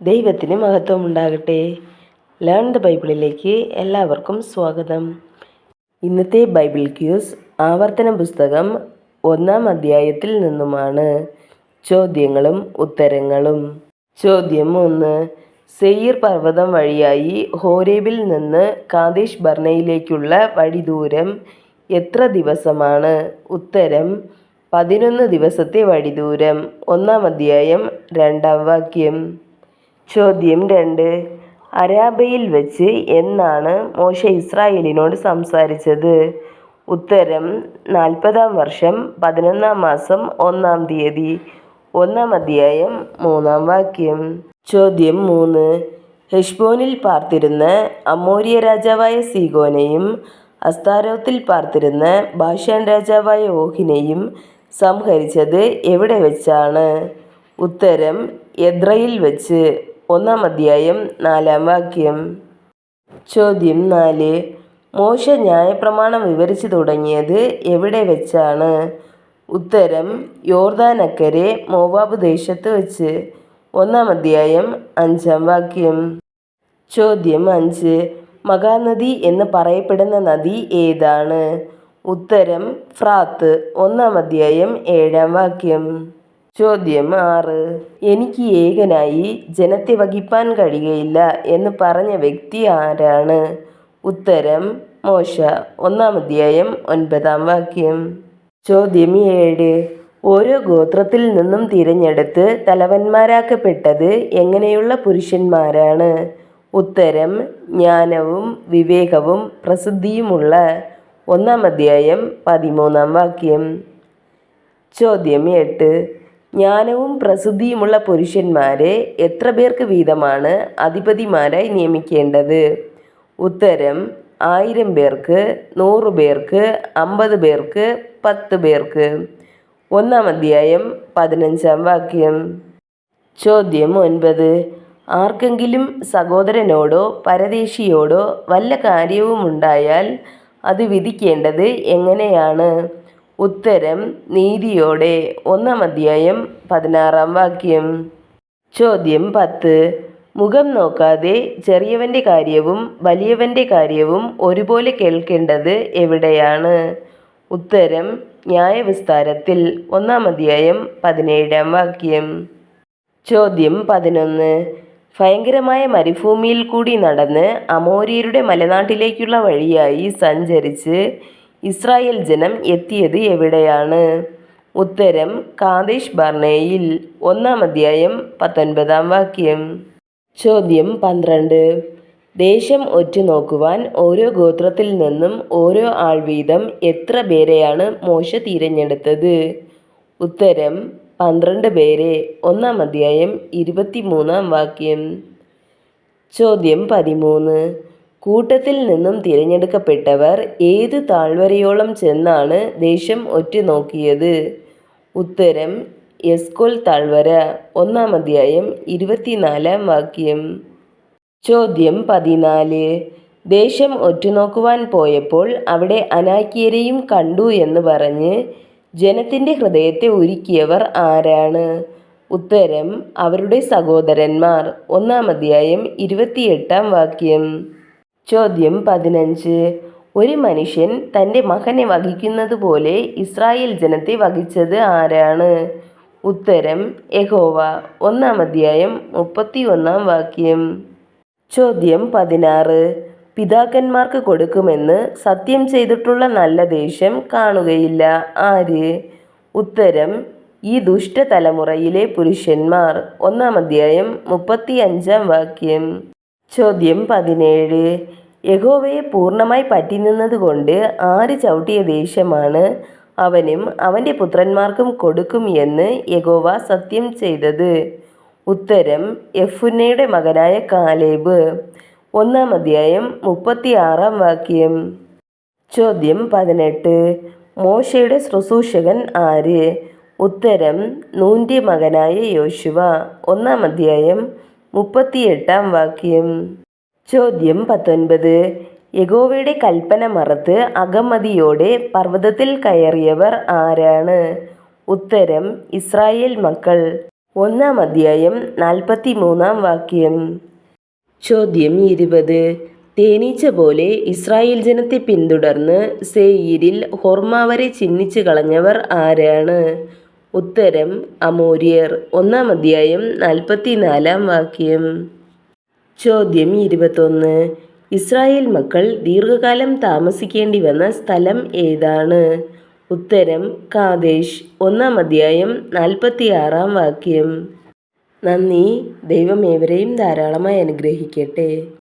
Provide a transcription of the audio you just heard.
ദൈവത്തിന് മഹത്വം ഉണ്ടാകട്ടെ ലേൺ ദ ബൈബിളിലേക്ക് എല്ലാവർക്കും സ്വാഗതം. ഇന്നത്തെ ബൈബിൾ ക്യൂസ് ആവർത്തന പുസ്തകം ഒന്നാം അധ്യായത്തിൽ നിന്നുമാണ്. ചോദ്യങ്ങളും ഉത്തരങ്ങളും. ചോദ്യം ഒന്ന്. സെയ്യർ പർവതം വഴിയായി ഹോരേബിൽ നിന്ന് കാതേഷ് ബർണയിലേക്കുള്ള വഴി ദൂരം എത്ര ദിവസമാണ്? ഉത്തരം പതിനൊന്ന് ദിവസത്തെ വഴി ദൂരം ഒന്നാം അധ്യായം രണ്ടാം വാക്യം. ചോദ്യം രണ്ട്. അരാബയിൽ വെച്ച് എന്നാണ് മോശ ഇസ്രായേലിനോട് സംസാരിച്ചത്? ഉത്തരം നാൽപ്പതാം വർഷം പതിനൊന്നാം മാസം ഒന്നാം തീയതി. ഒന്നാം അധ്യായം മൂന്നാം വാക്യം. ചോദ്യം മൂന്ന്. ഹെഷ്ബോനിൽ പാർത്തിരുന്ന അമോരിയ രാജാവായ സീഗോനെയും അസ്താരോത്തിൽ പാർത്തിരുന്ന ബാഷാൻ രാജാവായ ഓഹിനെയും സംഹരിച്ചത് എവിടെ വെച്ചാണ്? ഉത്തരം എദ്രയിൽ വെച്ച്. ഒന്നാം അധ്യായം നാലാം വാക്യം. ചോദ്യം നാല്. മോശ ന്യായപ്രമാണം വിവരിച്ചു തുടങ്ങിയത് എവിടെ വെച്ചാണ്? ഉത്തരം യോർദാനക്കരെ മോവാബ് ദേശത്ത് വെച്ച്. ഒന്നാം അധ്യായം അഞ്ചാം വാക്യം. ചോദ്യം അഞ്ച്. മഹാനദി എന്ന് പറയപ്പെടുന്ന നദി ഏതാണ്? ഉത്തരം ഫ്രാത്ത്. ഒന്നാം അധ്യായം ഏഴാം വാക്യം. ചോദ്യം ആറ് എനിക്ക് ഏകനായി ജനത്തെ വഹിപ്പാൻ കഴിയുകയില്ല എന്ന് പറഞ്ഞ വ്യക്തി ആരാണ്? ഉത്തരം മോശ. ഒന്നാം അധ്യായം ഒൻപതാം വാക്യം. ചോദ്യം ഏഴ്. ഓരോ ഗോത്രത്തിൽ നിന്നും തിരഞ്ഞെടുത്ത് തലവന്മാരാക്കപ്പെട്ടത് എങ്ങനെയുള്ള പുരുഷന്മാരാണ്? ഉത്തരം ജ്ഞാനവും വിവേകവും പ്രസിദ്ധിയുമുള്ള ഒന്നാം അധ്യായം പതിമൂന്നാം വാക്യം. ചോദ്യം എട്ട്. ജ്ഞാനവും പ്രസിദ്ധിയുമുള്ള പുരുഷന്മാരെ എത്ര പേർക്ക് വീതമാണ് അധിപതിമാരായി നിയമിക്കേണ്ടത്? ഉത്തരം ആയിരം പേർക്ക് നൂറ് പേർക്ക് അമ്പത് പേർക്ക് പത്ത് പേർക്ക്. ഒന്നാം അധ്യായം പതിനഞ്ചാം വാക്യം. ചോദ്യം ഒൻപത്. ആർക്കെങ്കിലും സഹോദരനോടോ പരദേശിയോടോ വല്ല കാര്യവുമുണ്ടായാൽ അത് വിധിക്കേണ്ടത് എങ്ങനെയാണ്? ഉത്തരം നീതിയോടെ. ഒന്നാം അധ്യായം പതിനാറാം വാക്യം. ചോദ്യം പത്ത്. മുഖം നോക്കാതെ ചെറിയവന്റെ കാര്യവും വലിയവന്റെ കാര്യവും ഒരുപോലെ കേൾക്കേണ്ടത് എവിടെയാണ്? ഉത്തരം ന്യായവിസ്താരത്തിൽ ഒന്നാം അധ്യായം പതിനേഴാം വാക്യം. ചോദ്യം പതിനൊന്ന്. ഭയങ്കരമായ മരുഭൂമിയിൽ കൂടി നടന്ന് അമോരിയരുടെ മലനാട്ടിലേക്കുള്ള വഴിയായി സഞ്ചരിച്ച് ഇസ്രായേൽ ജനം എത്തിയത് എവിടെയാണ്? ഉത്തരം കാദേശ് ബർണയിൽ ഒന്നാം അധ്യായം പത്തൊൻപതാം വാക്യം. ചോദ്യം പന്ത്രണ്ട്. ദേശം ഒറ്റുനോക്കുവാൻ ഓരോ ഗോത്രത്തിൽ നിന്നും ഓരോ ആൾ വീതം എത്ര പേരെയാണ് മോശ തിരഞ്ഞെടുത്തത്? ഉത്തരം പന്ത്രണ്ട് പേരെ ഒന്നാം അധ്യായം ഇരുപത്തിമൂന്നാം വാക്യം. ചോദ്യം പതിമൂന്ന്. കൂട്ടത്തിൽ നിന്നും തിരഞ്ഞെടുക്കപ്പെട്ടവർ ഏത് താഴ്വരയോളം ചെന്നാണ് ദേശം ഒറ്റുനോക്കിയത് ഉത്തരം എസ്കോൽ താഴ്വര ഒന്നാം അധ്യായം ഇരുപത്തിനാലാം വാക്യം. ചോദ്യം പതിനാല്. ദേശം ഒറ്റുനോക്കുവാൻ പോയപ്പോൾ അവിടെ അനാക്കിയരെയും കണ്ടു എന്ന് പറഞ്ഞ് ജനത്തിന്റെ ഹൃദയത്തെ ഒരുക്കിയവർ ആരാണ്? ഉത്തരം അവരുടെ സഹോദരന്മാർ. ഒന്നാം അധ്യായം ഇരുപത്തിയെട്ടാം വാക്യം. ചോദ്യം പതിനഞ്ച്. ഒരു മനുഷ്യൻ തന്റെ മകനെ വഹിക്കുന്നത് പോലെ ഇസ്രായേൽ ജനത്തെ വഹിച്ചത് ആരാണ്? ഉത്തരം യഹോവ. ഒന്നാം അധ്യായം മുപ്പത്തി ഒന്നാം വാക്യം. ചോദ്യം പതിനാറ്. പിതാക്കന്മാർക്ക് കൊടുക്കുമെന്ന് സത്യം ചെയ്തിട്ടുള്ള നല്ല ദേശം കാണുകയില്ല. ആര്? ഉത്തരം ഈ ദുഷ്ടതലമുറയിലെ പുരുഷന്മാർ. ഒന്നാം അധ്യായം മുപ്പത്തി അഞ്ചാം വാക്യം. ചോദ്യം പതിനേഴ്. യഹോവയെ പൂർണമായി പറ്റിനിന്നത് കൊണ്ട് ആര് ചവിട്ടിയ ദേശമാണ് അവനും അവന്റെ പുത്രന്മാർക്കും കൊടുക്കും എന്ന് യഹോവ സത്യം ചെയ്തത്. ഉത്തരം യഫുന്നയുടെ മകനായ കാലേബ്. ഒന്നാം അധ്യായം മുപ്പത്തി ആറാം വാക്യം. ചോദ്യം പതിനെട്ട്. മോശയുടെ ശുശ്രൂഷകൻ ആര്? ഉത്തരം നൂന്റെ മകനായ യോശുവ. ഒന്നാം അധ്യായം മുപ്പത്തിയെട്ടാം വാക്യം. ചോദ്യം പത്തൊൻപത്. യഗോവയുടെ കൽപ്പന മറത്ത് അകമതിയോടെ പർവതത്തിൽ കയറിയവർ ആരാണ്? ഉത്തരം ഇസ്രായേൽ മക്കൾ. ഒന്നാം അധ്യായം നാൽപ്പത്തി മൂന്നാം വാക്യം. ചോദ്യം ഇരുപത്. തേനീച്ച പോലെ ഇസ്രായേൽ ജനത്തെ പിന്തുടർന്ന് സേയിരിൽ ഹോർമാവരെ ചിഹ്നിച്ചു കളഞ്ഞവർ ആരാണ്? ഉത്തരം അമൂര്യർ. ഒന്നാം അധ്യായം നാൽപ്പത്തിനാലാം വാക്യം. ചോദ്യം ഇരുപത്തൊന്ന്. ഇസ്രായേൽ മക്കൾ ദീർഘകാലം താമസിക്കേണ്ടി വന്ന സ്ഥലം ഏതാണ്? ഉത്തരം കാദേശ്. ഒന്നാം അധ്യായം നാൽപ്പത്തിയാറാം വാക്യം. നന്ദി. ദൈവമേവരെയും ധാരാളമായി അനുഗ്രഹിക്കട്ടെ.